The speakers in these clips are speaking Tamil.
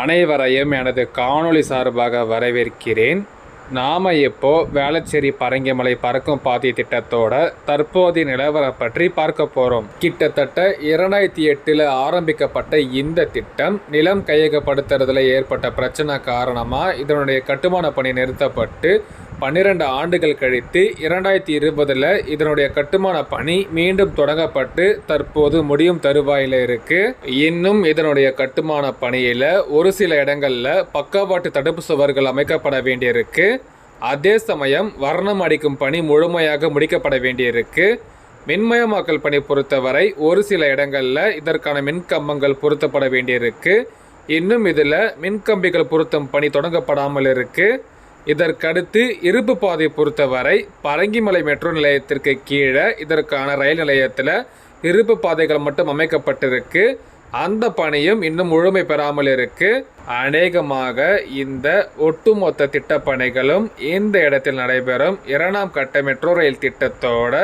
அனைவரையும் எனது காணொளி சார்பாக வரவேற்கிறேன். நாம் இப்போ வேளச்சேரி பரங்கிமலை பறக்கும் பாதை திட்டத்தோட தற்போதைய நிலவரம் பற்றி பார்க்க போகிறோம் கிட்டத்தட்ட இரண்டாயிரத்தி எட்டில் ஆரம்பிக்கப்பட்ட இந்த திட்டம் நிலம் கையகப்படுத்துறதுல ஏற்பட்ட பிரச்சனை காரணமாக இதனுடைய கட்டுமான பணி நிறுத்தப்பட்டு பன்னிரண்டு ஆண்டுகள் கழித்து இரண்டாயிரத்தி இருபதில் இதனுடைய கட்டுமான பணி மீண்டும் தொடங்கப்பட்டு தற்போது முடியும் தருவாயில் இருக்கு. இன்னும் இதனுடைய கட்டுமான பணியில் ஒரு சில இடங்களில் பக்கவாட்டு தடுப்பு சுவர்கள் அமைக்கப்பட வேண்டியிருக்கு. அதே சமயம் வர்ணம் அடிக்கும் பணி முழுமையாக முடிக்கப்பட வேண்டியிருக்கு. மின்மயமாக்கல் பணி பொறுத்தவரை ஒரு சில இடங்களில் இதற்கான மின்கம்பங்கள் பொருத்தப்பட வேண்டியிருக்கு. இன்னும் இதில் மின்கம்பிகள் பொருத்தும் பணி தொடங்கப்படாமல் இருக்கு. இதற்கடுத்து இருப்பு பாதை பொறுத்தவரை பரங்கிமலை மெட்ரோ நிலையத்திற்கு கீழே இதற்கான ரயில் நிலையத்தில் இருப்பு பாதைகள் மட்டும் அமைக்கப்பட்டிருக்கு. அந்த பணியும் இன்னும் முழுமை பெறாமல் இருக்கு. அநேகமாக இந்த ஒட்டுமொத்த திட்டப்பணிகளும் இந்த இடத்தில் நடைபெறும். இரண்டாம் கட்ட மெட்ரோ ரயில் திட்டத்தோட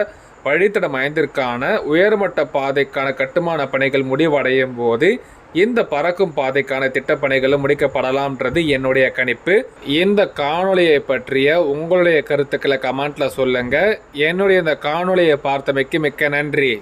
வழித்தடம் ஐந்திற்கான உயர்மட்ட பாதைக்கான கட்டுமான பணிகள் முடிவடையும் போது இந்த பறக்கும் பாதைக்கான திட்டப்பணிகளும் முடிக்கப்படலாம்ன்றது என்னுடைய கணிப்பு. இந்த காணொளியை பற்றிய உங்களுடைய கருத்துக்களை கமெண்ட்ல சொல்லுங்க. என்னுடைய இந்த காணொளியை பார்த்தமைக்கு மிக்க நன்றி.